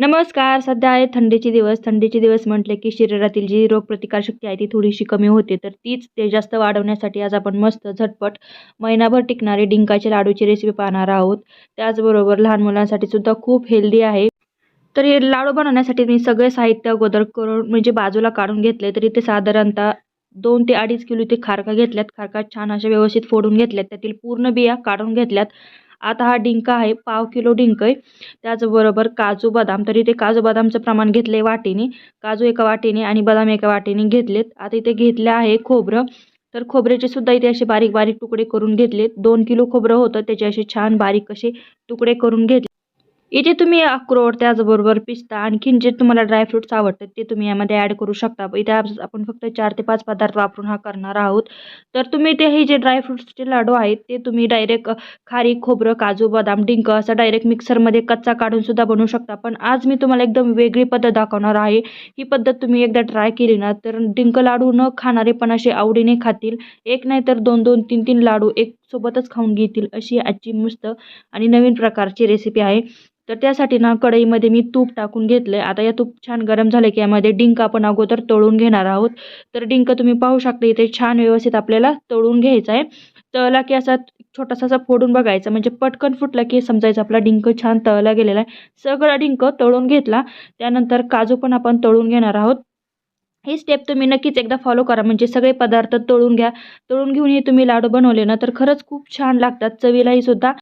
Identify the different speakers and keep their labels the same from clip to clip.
Speaker 1: नमस्कार सध्या आहे थंडीचे दिवस. थंडीचे दिवस म्हटले की शरीरातील जी रोगप्रतिकारशक्ती आहे ती थोडीशी कमी होते. तर तीच ते जास्त वाढवण्यासाठी आज आपण मस्त झटपट महिनाभर टिकणारे डिंकाच्या लाडूची रेसिपी पाहणार आहोत. त्याचबरोबर लहान मुलांसाठी सुद्धा खूप हेल्दी आहे. तर हे लाडू बनवण्यासाठी मी सगळे साहित्य अगोदर करून म्हणजे बाजूला काढून घेतले. तरी ते साधारणतः दोन ते अडीच किलो ते खारका घेतल्यात. खारका छान अशा व्यवस्थित फोडून घेतल्यात. त्यातील पूर्ण बिया काढून घेतल्यात. आता हा डिंक आहे पाव किलो डिंक आहे. त्याचबरोबर काजू बदाम तरी ते काजू बदामचं प्रमाण घेतलं आहे वाटीने. काजू एका वाटीने आणि बदाम एका वाटीने घेतलेत. आता इथे घेतलं आहे खोबरं. तर खोबऱ्याचे सुद्धा इथे असे बारीक बारीक तुकडे करून घेतलेत. दोन किलो खोबरं होतं त्याचे असे छान बारीक असे तुकडे करून घेतले इथे तुम्ही अक्रोड त्याचबरोबर पिस्ता आणखीन जे तुम्हाला ड्रायफ्रुट्स आवडतात ते तुम्ही यामध्ये ॲड करू शकता. इथे आपण फक्त चार ते पाच पदार्थ वापरून हा करणार आहोत. तर तुम्ही ते हे जे ड्रायफ्रुट्सचे लाडू आहेत ते तुम्ही डायरेक्ट खारी खोबरं काजू बदाम डिंक असं डायरेक्ट मिक्सरमध्ये कच्चा काढून सुद्धा बनवू शकता. पण आज मी तुम्हाला एकदम वेगळी पद्धत दाखवणार आहे. ही पद्धत तुम्ही एकदा ट्राय केली ना तर डिंक लाडू न खाणारे पण असे आवडीने खातील. एक नाही तर दोन दोन तीन तीन लाडू एक सोबतच खाऊन घेतील अशी आजची मस्त आणि नवीन प्रकारची रेसिपी आहे. तर त्यासाठी ना कढईमध्ये मी तूप टाकून घेतलं आहे आता या तूप छान गरम झालं की यामध्ये डिंक आपण अगोदर तळून घेणार आहोत. तर डिंक तुम्ही पाहू शकता इथे छान व्यवस्थित आपल्याला तळून घ्यायचा आहे. तळला की असा छोटासा असा फोडून बघायचा म्हणजे पटकन फुटला की समजायचं आपला डिंक छान तळला गेलेला आहे. सगळा डिंक तळून घेतला. त्यानंतर काजू पण आपण तळून घेणार आहोत. ही स्टेप तुम्ही नक्कीच एकदा फॉलो करा. म्हणजे सगळे पदार्थ तळून घ्या. तळून घेऊन हे तुम्ही लाडू बनवले ना तर खरंच खूप छान लागतात. चवीलाही सुद्धा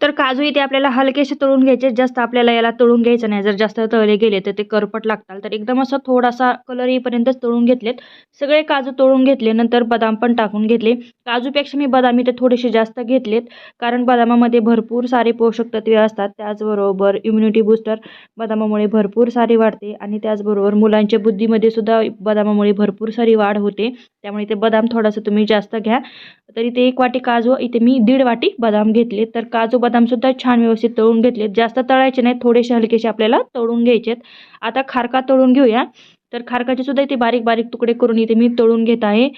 Speaker 1: तर काजू इथे आपल्याला हलकेसे तळून घ्यायचे जास्त आपल्याला याला तळून घ्यायचं नाही. जर जास्त तळले गेले तर ते करपट लागतात तर एकदम असं थोडासा कलर येईपर्यंतच तळून घेतलेत. सगळे काजू तळून घेतले नंतर बदाम पण टाकून घेतले. काजूपेक्षा मी बदाम इथे थोडेसे जास्त घेतलेत कारण बदामामध्ये भरपूर सारे पोषक तत्वे असतात. त्याचबरोबर इम्युनिटी बूस्टर बदामामुळे भरपूर सारी वाढते आणि त्याचबरोबर मुलांच्या बुद्धीमध्ये सुद्धा बदामामुळे भरपूर सारी वाढ होते. त्यामुळे ते बदाम थोडासा तुम्ही जास्त घ्या. तर इथे एक वाटी काजू इथे मी दीड वाटी बदाम घेतले. तर काजू बदामसुद्धा छान व्यवस्थित तळून घेतलेत. जास्त तळायचे नाही थोडेसे हलकेसे आपल्याला तळून घ्यायचेत. आता खारका तळून घेऊया. तर खारकाचे सुद्धा इथे बारीक बारीक तुकडे करून इथे मी तळून घेत आहे.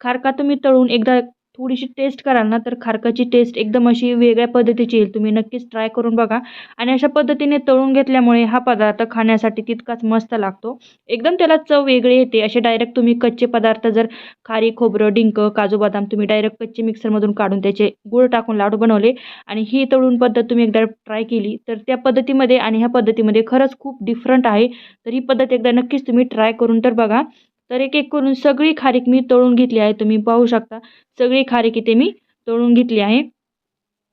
Speaker 1: खारका तुम्ही तळून एकदा थोडीशी टेस्ट कराल ना तर खारकाची टेस्ट एकदम अशी वेगळ्या पद्धतीची येईल. तुम्ही नक्कीच ट्राय करून बघा. आणि अशा पद्धतीने तळून घेतल्यामुळे हा पदार्थ खाण्यासाठी तितकाच मस्त लागतो. एकदम त्याला चव वेगळी येते. असे डायरेक्ट तुम्ही कच्चे पदार्थ जर खारी खोबरं डिंक काजू बदाम तुम्ही डायरेक्ट कच्चे मिक्सरमधून काढून त्याचे गुळ टाकून लाडू बनवले आणि ही तळून पद्धत तुम्ही एकदा ट्राय केली तर त्या पद्धतीमध्ये आणि ह्या पद्धतीमध्ये खरंच खूप डिफरंट आहे. तर ही पद्धत एकदा नक्कीच तुम्ही ट्राय करून तर बघा. तर एक एक करून सगळी खारीक मी तळून घेतली आहे. तुम्ही पाहू शकता सगळी खारीक इथे मी तळून घेतली आहे.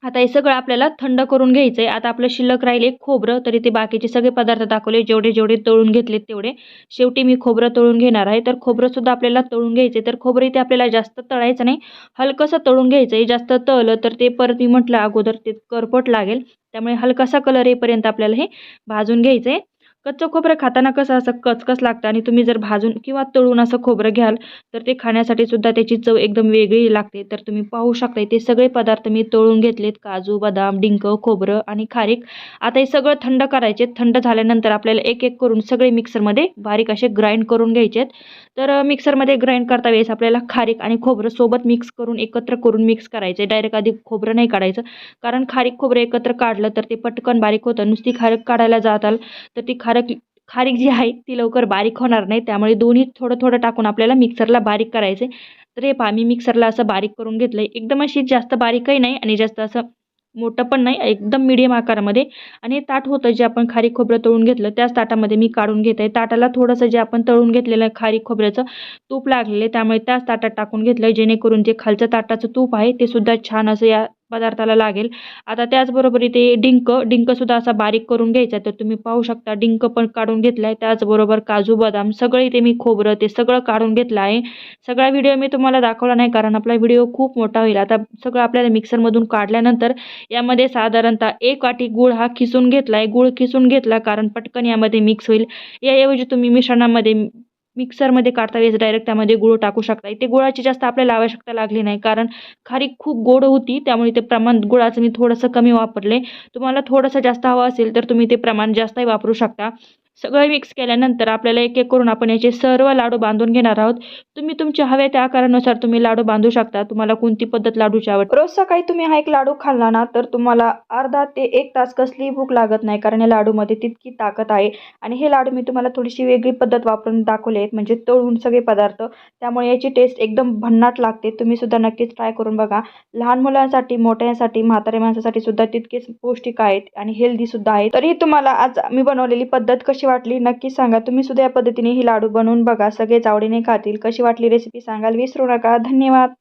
Speaker 1: आता हे सगळं आपल्याला थंड करून घ्यायचं आहे आता आपलं शिल्लक राहिले खोबरं तरी ते बाकीचे सगळे पदार्थ दाखवले. जेवढे जेवढे तळून घेतले तेवढे. शेवटी मी खोबरं तळून घेणार आहे. तर खोबरंसुद्धा आपल्याला तळून घ्यायचं आहे तर खोबरं इथे आपल्याला जास्त तळायचं नाही. हलकंसं तळून घ्यायचं आहे जास्त तळलं तर ते परत मी म्हटलं अगोदर ते करपट लागेल. त्यामुळे हलकासा कलर येईपर्यंत आपल्याला हे भाजून घ्यायचं आहे कच्चं खोबरं खाताना कसं असं कचकच लागतं आणि तुम्ही जर भाजून किंवा तळून असं खोबरं घ्याल तर ते खाण्यासाठी सुद्धा त्याची चव एकदम वेगळी लागते. तर तुम्ही पाहू शकता ते सगळे पदार्थ मी तळून घेतलेत. काजू बदाम डिंक खोबरं आणि खारीक. आता हे सगळं थंड करायचे. थंड झाल्यानंतर आपल्याला एक एक करून सगळे मिक्सरमध्ये बारीक असे ग्राइंड करून घ्यायचे तर मिक्सरमध्ये ग्राइंड करता वेळेस आपल्याला खारीक आणि खोबरं सोबत मिक्स करून एकत्र करून मिक्स करायचे. डायरेक्ट आधी खोबरं नाही काढायचं. कारण खारीक खोबरं एकत्र काढलं तर ते पटकन बारीक होतं. नुसती खारीक काढायला जाताल तर ती खारक खारीक जी आहे ती लवकर बारीक होणार नाही. त्यामुळे दोन्ही थोडं थोडं टाकून आपल्याला मिक्सरला बारीक करायचे. तर हे पहा मी मिक्सरला असं बारीक करून घेतलं आहे एकदम अशी जास्त बारीकही नाही आणि जास्त असं मोठं पण नाही एकदम मिडियम आकारामध्ये. आणि हे ताट होतं जे आपण खारीक खोबरं तळून घेतलं त्याच ताटामध्ये मी काढून घेत आहे ताटाला थोडंसं जे आपण तळून घेतलेलं आहे खारीक खोबऱ्याचं तूप लागलेलं आहे त्यामुळे त्याच ताटात टाकून घेतलं आहे जेणेकरून जे खालचं ताटाचं तूप आहे ते सुद्धा छान असं या पदार्थाला लागेल. आता त्याचबरोबर इथे डिंक डिंकसुद्धा असा बारीक करून घ्यायचा तर तुम्ही पाहू शकता डिंक पण काढून घेतला आहे त्याचबरोबर काजू बदाम सगळं इथे मी खोबरं ते सगळं काढून घेतलं आहे. सगळा व्हिडिओ मी तुम्हाला दाखवला नाही कारण आपला व्हिडिओ खूप मोठा होईल. आता सगळं आपल्याला मिक्सरमधून काढल्यानंतर यामध्ये साधारणतः एक वाटी गूळ हा खिसून घेतला आहे गूळ खिसून घेतला कारण पटकन यामध्ये मिक्स होईल. याऐवजी तुम्ही मिश्रणामध्ये मिक्सरमध्ये काढता वेळेस डायरेक्ट त्यामध्ये गुळ टाकू शकता. इथे गुळाची जास्त आपल्याला आवश्यकता लागली नाही कारण खारी खूप गोड होती त्यामुळे ते प्रमाण गुळाचं मी थोडंसं कमी वापरले. तुम्हाला थोडंसं जास्त हवं असेल तर तुम्ही ते प्रमाण जास्तही वापरू शकता. सगळं मिक्स केल्यानंतर आपल्याला एक एक करून आपण याचे सर्व लाडू बांधून घेणार आहोत. तुम्ही तुमच्या हव्या त्या आकारानुसार तुम्ही लाडू बांधू शकता. तुम्हाला कोणती पद्धत लाडूची आवडते? रोज सकाळी तुम्ही हा एक लाडू खाल्ला ना तर तुम्हाला अर्धा ते एक तास कसलीही भूक लागत नाही कारण या लाडूमध्ये तितकी ताकद आहे. आणि हे लाडू मी तुम्हाला थोडीशी वेगळी पद्धत वापरून दाखवले आहेत म्हणजे तळून सगळे पदार्थ. त्यामुळे याची टेस्ट एकदम भन्नाट लागते. तुम्ही सुद्धा नक्कीच ट्राय करून बघा. लहान मुलांसाठी मोठ्यांसाठी म्हाताऱ्या माणसासाठी सुद्धा तितकेच पौष्टिक आहेत आणि हेल्दी सुद्धा आहेत. तरी तुम्हाला आज मी बनवलेली पद्धत कशी कशी वाटली? नक्की सांगा. तुम्ही सुद्धा या पद्धतीने ही लाडू बनवून बघा. सगळेच आवडीने खातील. कशी वाटली रेसिपी सांगाल? विसरू नका. धन्यवाद.